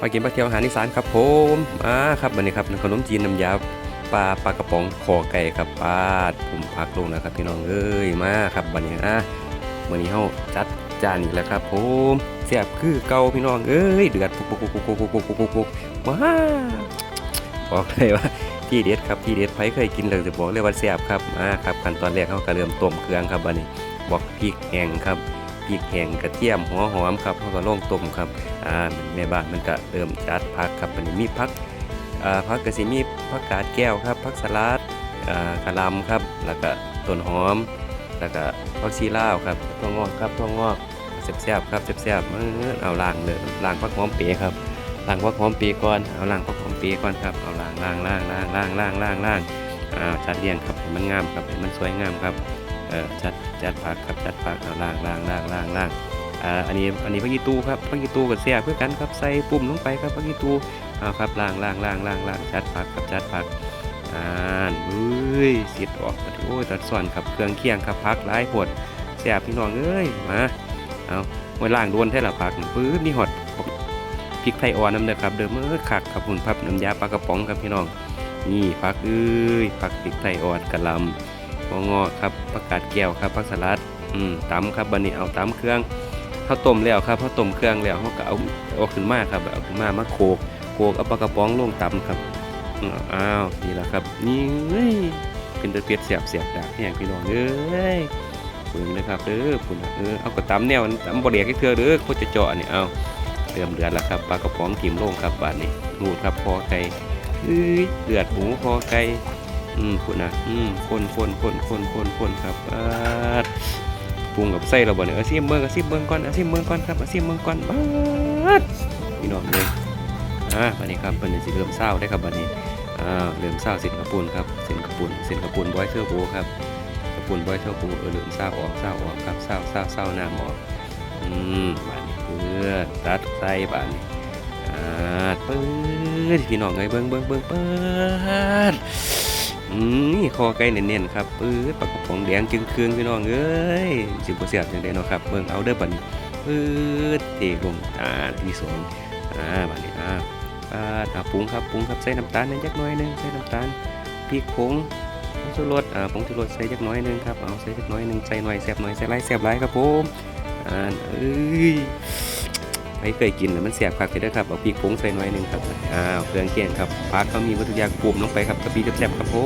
มากินปลาเทียวอาหารอีสานครับผมอ่าครับวันนี้ครับขนมจีนน้ำยาปลาปลากระป๋องคอไก่ครับปลาดผมพักลงแล้วครับพี่น้องเอ้ยมาครับวันนี้อะวันนี้เฮาจัดจานอีกแล้วครับผมเสียบคือเก่าพี่น้องเอ้ยเดือดปุกปุกปุกปุกปุกปุกปุกปุกปุกปุกว้าบอกเลยว่าที่เด็ดครับที่เด็ดใครเคยกินเลยจะบอกเลยว่าเสียบครับมาครับขั้นตอนแรกเขาก็เริ่มต้มเครื่องครับวันนี้บอกพริกแห้งครับ พริกแห้งกระเทียมหัวหอมครับเขาก็ลงต้มครับอ่าแม่บ้านมันก็เริ่มจัดผักครับมันมีผักอ่าผักกระสีมีผักกาดแก้วครับผักสลัดอ่ากะลำครับ แล้วก็ต้นหอม แล้วก็ผักชีลาวครับถั่วงอกครับถั่วงอกแซ่บๆครับแซ่บๆมื้อเอาล้างเลยล้างผักหอมเปีก่ครับล้างผักหอมเปีก่อนเอาล้างผักหอมเปีก่อนครับ เอาล้างล้างล้างล้างล้างล้างล้างล้างอ่าจัดเรียงครับให้มันงามครับให้มันสวยงามครับ เออจัดจัดผักครับจัดผักเอาล้างล้างล้างล้างล้างอ่าอันนี้อันนี้พักกีตูครับพักกีตูกับเสียเพื่อกันครับใส่ปุ่มลงไปครับพักกีตูเอาครับล่างล่างล่างล่างล่างจัดผักครับจัดผักอ่านเอ้ยเสิดออกโอ้ยตัดส่วนครับเครื่องเคียงครับพักหลายผดเสียพี่น้องเอ้ยมาเอาไว้ล่างโดนแท้ละผักปื้ดนี่หดพริกไทยอ่อนน้ำเด้อครับเดิมเมื่อขักครับหุ่นพับน้ำยาปลากระป๋องครับพี่น้องนี่ผักเอ้ยผักพริกไทยอ่อนกระลำ หัวงอครับผักกาดแก้วครับผักสลัดอืมตำครับบันนี้เอาตำเครื่องเขาวต้มแล้วครับเขาวต้มเครื่องแล้วเขาก็เอาเอาขึ้นมาครับเอาขึ้นมามาโขกโขกเอาปลากระป๋องลงตำครับอ้าวนี่แหละครับนี่เอ้ยเป็นตะเพียดเสียบเสียบดาบแห้งพี่น้องเอ้ยเบิ่งเลยครับเด้อคุณเออเอากระตำแนวตำบ่เดียกให้เทื่อเด้อโคตรจะเจาะนี่เอาเริ่มเดือดแล้วครับปลากระป๋องกิ่มลงครับบาดนี้นูดครับคอไก่เอ้ยเดือดหมูคอไก่ อืมคุณนะอืมคนคนคนคนคนคนครับบาดปรุงกับไส้เราบ่เนี่ยเอาซิมเบิ่งอาซิมเบิ่งก่อนเอาซิมเบิ่งก่อนครับเอาซิมเบิ่งก่อนบัดพี่น้องเลยอ่าบัดนี้ครับเพิ่นสิเริ่มเศร้าได้ครับบัดนี้อ่าเริ่มเศร้าเส้นกระปุนครับเส้นกระปุนเส้นกระปุนบอยเทอร์โบครับกระปุนบอยเทอร์โบเออเริ่มเศร้าออกเศร้าออกครับเศร้าเศร้าเศร้าน้ำออกอืมบัดนี้เพื่อตัดไส้บัดนี้อ่าเปิดพี่น้องเอ้ยเบิ่งเบิ่งเบิ่งเปิด อืมนี่คอไก่เน้นๆครับปื๊ดปากระป๋องแดงจึงเครื่องพี่น้องเอ้ยสิบ่เสียบจังได๋เนาะครับเบิ่งเอาเด้อบัดนี้ปื๊ดเทลงอ่าที่สองอ่าบัดนี้อ่าปาอ่าปรุงครับปรุงครับใส่น้ำตาลนิดจักน่อยหนึงใส่น้ำตาลพริกผงผงชูรสอ่าผงชูรสใส่จักน่อยหนึงครับเอาใส่จักน่อยหนึงใส่หน่อยแซ่บหน่อยใส่หลายแซ่บหลายครับผมอ่าเอ้ยใครเคยกินแล้วมันแซ่บคักเด้อครับเอาพริกผงใส่หน่อยหนึงครับอ้าวเครื่องเคียงครับผักเขามีวัตถุดิบปรุงลงไปครับกะปิแซ่บๆครับผม